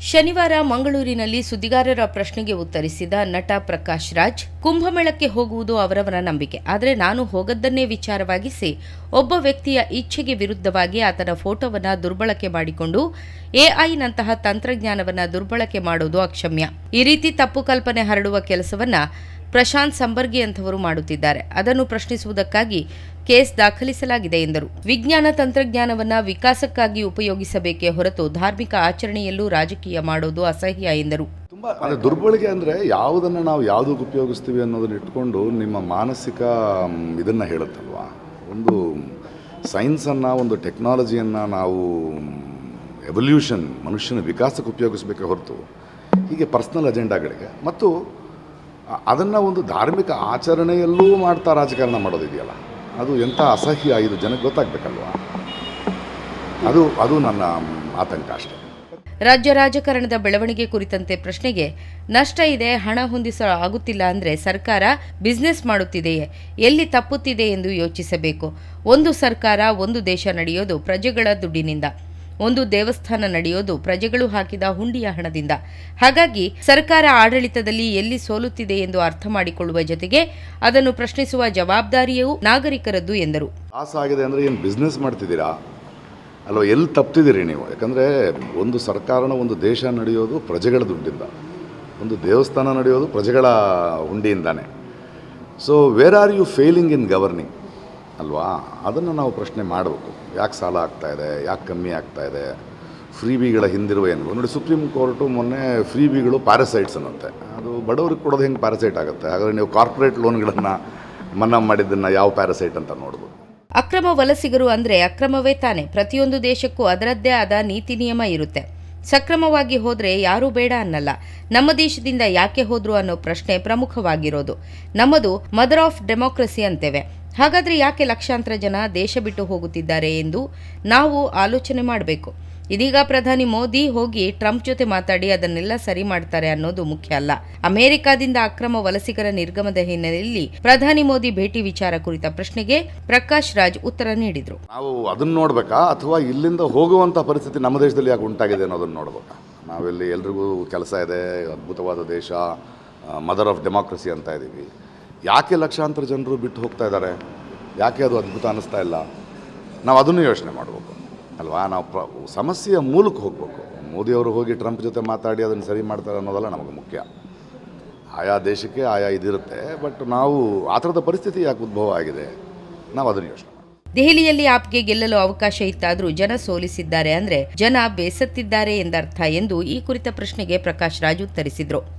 ಶನಿವಾರ ಮಂಗಳೂರಿನಲ್ಲಿ ಸುದ್ದಿಗಾರರ ಪ್ರಶ್ನೆಗೆ ಉತ್ತರಿಸಿದ ನಟ ಪ್ರಕಾಶ್ ರಾಜ್, ಕುಂಭಮೇಳಕ್ಕೆ ಹೋಗುವುದು ಅವರವರ ನಂಬಿಕೆ. ಆದರೆ ನಾನು ಹೋಗದ್ದನ್ನೇ ವಿಚಾರವಾಗಿಸಿ, ಒಬ್ಬ ವ್ಯಕ್ತಿಯ ಇಚ್ಛೆಗೆ ವಿರುದ್ಧವಾಗಿ ಆತನ ಫೋಟೋವನ್ನು ದುರ್ಬಳಕೆ ಮಾಡಿಕೊಂಡು, ಎಐನಂತಹ ತಂತ್ರಜ್ಞಾನವನ್ನ ದುರ್ಬಳಕೆ ಮಾಡೋದು ಅಕ್ಷಮ್ಯ. ಈ ರೀತಿ ತಪ್ಪು ಕಲ್ಪನೆ ಹರಡುವ ಕೆಲಸವನ್ನ ಪ್ರಶಾಂತ್ ಸಂಬರ್ಗಿ ಅಂಥವರು ಮಾಡುತ್ತಿದ್ದಾರೆ. ಅದನ್ನು ಪ್ರಶ್ನಿಸುವುದಕ್ಕಾಗಿ ಕೇಸ್ ದಾಖಲಿಸಲಾಗಿದೆ ಎಂದರು. ವಿಜ್ಞಾನ ತಂತ್ರಜ್ಞಾನವನ್ನ ವಿಕಾಸಕ್ಕಾಗಿ ಉಪಯೋಗಿಸಬೇಕೇ ಹೊರತು ಧಾರ್ಮಿಕ ಆಚರಣೆಯಲ್ಲೂ ರಾಜಕೀಯ ಮಾಡೋದು ಅಸಹ್ಯ ಎಂದರು. ತುಂಬ ಅಂದರೆ ದುರ್ಬಳಕೆ ಅಂದರೆ ಯಾವುದನ್ನು ನಾವು ಯಾವುದಕ್ಕೆ ಉಪಯೋಗಿಸ್ತೀವಿ ಅನ್ನೋದನ್ನ ಇಟ್ಕೊಂಡು ನಿಮ್ಮ ಮಾನಸಿಕ ಇದನ್ನು ಹೇಳುತ್ತಲ್ವಾ? ಒಂದು ಸೈನ್ಸನ್ನು ಒಂದು ಟೆಕ್ನಾಲಜಿಯನ್ನು ನಾವು ಎವಲ್ಯೂಷನ್ ಮನುಷ್ಯನ ವಿಕಾಸಕ್ಕೆ ಉಪಯೋಗಿಸಬೇಕೆ ಹೊರತು ಹೀಗೆ ಪರ್ಸ್ನಲ್ ಅಜೆಂಡಾಗಳಿಗೆ ಮತ್ತು ಅದನ್ನು ಒಂದು ಧಾರ್ಮಿಕ ಆಚರಣೆಯಲ್ಲೂ ಮಾಡ್ತಾ ರಾಜಕಾರಣ ಮಾಡೋದಿದೆಯಲ್ಲ? ಅದು ಎಂಥ ಅಸಹ್ಯ ಇದು ಜನಕ್ಕೆ ಗೊತ್ತಾಗಬೇಕಲ್ವಾ? ಅದು ಅದು ನನ್ನ ಆತಂಕ ಅಷ್ಟೇ. ರಾಜ್ಯ ರಾಜಕಾರಣದ ಬೆಳವಣಿಗೆ ಕುರಿತಂತೆ ಪ್ರಶ್ನೆಗೆ ನಷ್ಟ ಇದೆ, ಹಣ ಹೊಂದಿಸ ಆಗುತ್ತಿಲ್ಲ ಅಂದರೆ ಸರ್ಕಾರ ಬಿಸ್ನೆಸ್ ಮಾಡುತ್ತಿದೆಯೇ? ಎಲ್ಲಿ ತಪ್ಪುತ್ತಿದೆ ಎಂದು ಯೋಚಿಸಬೇಕು? ಒಂದು ಸರ್ಕಾರ, ಒಂದು ದೇಶ ನಡೆಯೋದು ಪ್ರಜೆಗಳ ದುಡ್ಡಿನಿಂದ. ಒಂದು ದೇವಸ್ಥಾನ ನಡೆಯೋದು ಪ್ರಜೆಗಳು ಹಾಕಿದ ಹುಂಡಿಯ ಹಣದಿಂದ. ಹಾಗಾಗಿ ಸರ್ಕಾರ ಆಡಳಿತದಲ್ಲಿ ಎಲ್ಲಿ ಸೋಲುತ್ತಿದೆ ಎಂದು ಅರ್ಥ ಮಾಡಿಕೊಳ್ಳುವ ಜೊತೆಗೆ ಅದನ್ನು ಪ್ರಶ್ನಿಸುವ ಜವಾಬ್ದಾರಿಯೂ ನಾಗರಿಕರದ್ದು ಎಂದರು. ಆಗಿದೆ ಅಂದರೆ ಏನು ಬಿಸ್ನೆಸ್ ಮಾಡ್ತಿದ್ದೀರಾ? ಅಲ್ವಾ, ಎಲ್ಲಿ ತಪ್ತಿದ್ದೀರಿ ನೀವು? ಯಾಕಂದರೆ ಒಂದು ಸರ್ಕಾರನ ಒಂದು ದೇಶ ನಡೆಯೋದು ಪ್ರಜೆಗಳ ದುಡ್ಡಿಂದ. ಒಂದು ದೇವಸ್ಥಾನ ನಡೆಯೋದು ಪ್ರಜೆಗಳ ಹುಂಡಿಯಿಂದಾನೆ. So where are you failing in governing ಅಲ್ವಾ? ಅದನ್ನು ನಾವು ಪ್ರಶ್ನೆ ಮಾಡಬೇಕು. ಯಾಕೆ ಸಾಲ ಆಗ್ತಾ ಇದೆ? ಯಾಕೆ ಕಮ್ಮಿ ಆಗ್ತಾ ಇದೆ? ಫ್ರೀ ಬಿಗಳ ಹಿಂದಿರುವ ಏನು? ನೋಡಿ, ಸುಪ್ರೀಂ ಕೋರ್ಟು ಮೊನ್ನೆ ಫ್ರೀ ಬಿಗಳು ಪ್ಯಾರಸೈಟ್ಸ್ ಅನ್ನುತ್ತೆ. ಅದು ಬಡವ್ರಿಗೆ ಕೊಡೋದು ಹೆಂಗೆ ಪ್ಯಾರಸೈಟ್ ಆಗುತ್ತೆ? ಹಾಗಾದರೆ ನೀವು ಕಾರ್ಪೊರೇಟ್ ಲೋನ್ಗಳನ್ನು ಮನ್ನಾ ಮಾಡಿದ್ದನ್ನು ಯಾವ ಪ್ಯಾರಸೈಟ್ ಅಂತ ನೋಡ್ಬೋದು. ಅಕ್ರಮ ವಲಸಿಗರು ಅಂದರೆ ಅಕ್ರಮವೇ ತಾನೆ. ಪ್ರತಿಯೊಂದು ದೇಶಕ್ಕೂ ಅದರದ್ದೇ ಆದ ನೀತಿ ನಿಯಮ ಇರುತ್ತೆ. ಸಕ್ರಮವಾಗಿ ಹೋದರೆ ಯಾರೂ ಬೇಡ ಅನ್ನಲ್ಲ. ನಮ್ಮ ದೇಶದಿಂದ ಯಾಕೆ ಹೋದ್ರು ಅನ್ನೋ ಪ್ರಶ್ನೆ ಪ್ರಮುಖವಾಗಿರೋದು. ನಮ್ಮದು ಮದರ್ ಆಫ್ ಡೆಮೋಕ್ರಸಿ ಅಂತೇವೆ. ಹಾಗಾದ್ರೆ ಯಾಕೆ ಲಕ್ಷಾಂತರ ಜನ ದೇಶ ಬಿಟ್ಟು ಹೋಗುತ್ತಿದ್ದಾರೆ ಎಂದು ನಾವು ಆಲೋಚನೆ ಮಾಡಬೇಕು. ಇದೀಗ ಪ್ರಧಾನಿ ಮೋದಿ ಹೋಗಿ ಟ್ರಂಪ್ ಜೊತೆ ಮಾತಾಡಿ ಅದನ್ನೆಲ್ಲ ಸರಿ ಮಾಡ್ತಾರೆ ಅನ್ನೋದು ಮುಖ್ಯ ಅಲ್ಲ. ಅಮೆರಿಕಾದಿಂದ ಅಕ್ರಮ ವಲಸಿಗರ ನಿರ್ಗಮದ ಹಿನ್ನೆಲೆಯಲ್ಲಿ ಪ್ರಧಾನಿ ಮೋದಿ ಭೇಟಿ ವಿಚಾರ ಕುರಿತ ಪ್ರಶ್ನೆಗೆ ಪ್ರಕಾಶ್ ರಾಜ್ ಉತ್ತರ ನೀಡಿದರು. ನಾವು ಅದನ್ನು ನೋಡಬೇಕಾ? ಅಥವಾ ಇಲ್ಲಿಂದ ಹೋಗುವಂತ ಪರಿಸ್ಥಿತಿ ನಮ್ಮ ದೇಶದಲ್ಲಿ ಯಾಕೆ ಉಂಟಾಗಿದೆ ಅನ್ನೋದನ್ನು ನೋಡ್ಬೇಕಾ? ನಾವಿಲ್ಲಿ ಎಲ್ರಿಗೂ ಕೆಲಸ ಇದೆ, ಅದ್ಭುತವಾದ ದೇಶ ಮದರ್ ಆಫ್ ಡೆಮಾಕ್ರಸಿ ಅಂತ ಇದ್ದೀವಿ. ಯಾಕೆ ಲಕ್ಷಾಂತರ ಜನರು ಬಿಟ್ಟು ಹೋಗ್ತಾ ಇದ್ದಾರೆ? ಯಾಕೆ ಅದು ಅದ್ಭುತ ಅನ್ನಿಸ್ತಾ ಇಲ್ಲ? ನಾವು ಅದನ್ನು ಯೋಚನೆ ಮಾಡಬೇಕು. ಅಲ್ವಾ? ನಾವು ಪ್ರ, ಸಮಸ್ಯೆಯ ಮೂಲಕ್ಕೆ ಹೋಗಬೇಕು. ಮೋದಿಯವರು ಹೋಗಿ ಟ್ರಂಪ್ ಜೊತೆ ಮಾತಾಡಿ ಅದನ್ನು ಸರಿ ಮಾಡ್ತಾರೆ ಅನ್ನೋದಲ್ಲ ನಮಗೆ ಮುಖ್ಯ. ಆಯಾ ದೇಶಕ್ಕೆ ಆಯಾ ಇದಿರುತ್ತೆ, ಬಟ್ ನಾವು ಆ ಥರದ ಪರಿಸ್ಥಿತಿ ಯಾಕೆ ಉದ್ಭವ ಆಗಿದೆ? ನಾವು ಅದನ್ನು ಯೋಚನೆ ದೆಹಲಿಯಲ್ಲಿ ಆಪ್ಗೆ ಗೆಲ್ಲಲು ಅವಕಾಶ ಇತ್ತಾದರೂ ಜನ ಸೋಲಿಸಿದ್ದಾರೆ ಅಂದರೆ ಜನ ಬೇಸತ್ತಿದ್ದಾರೆ ಎಂದರ್ಥ ಎಂದು ಈ ಕುರಿತ ಪ್ರಶ್ನೆಗೆ ಪ್ರಕಾಶ್ ರಾಜ್ ಉತ್ತರಿಸಿದ್ರು.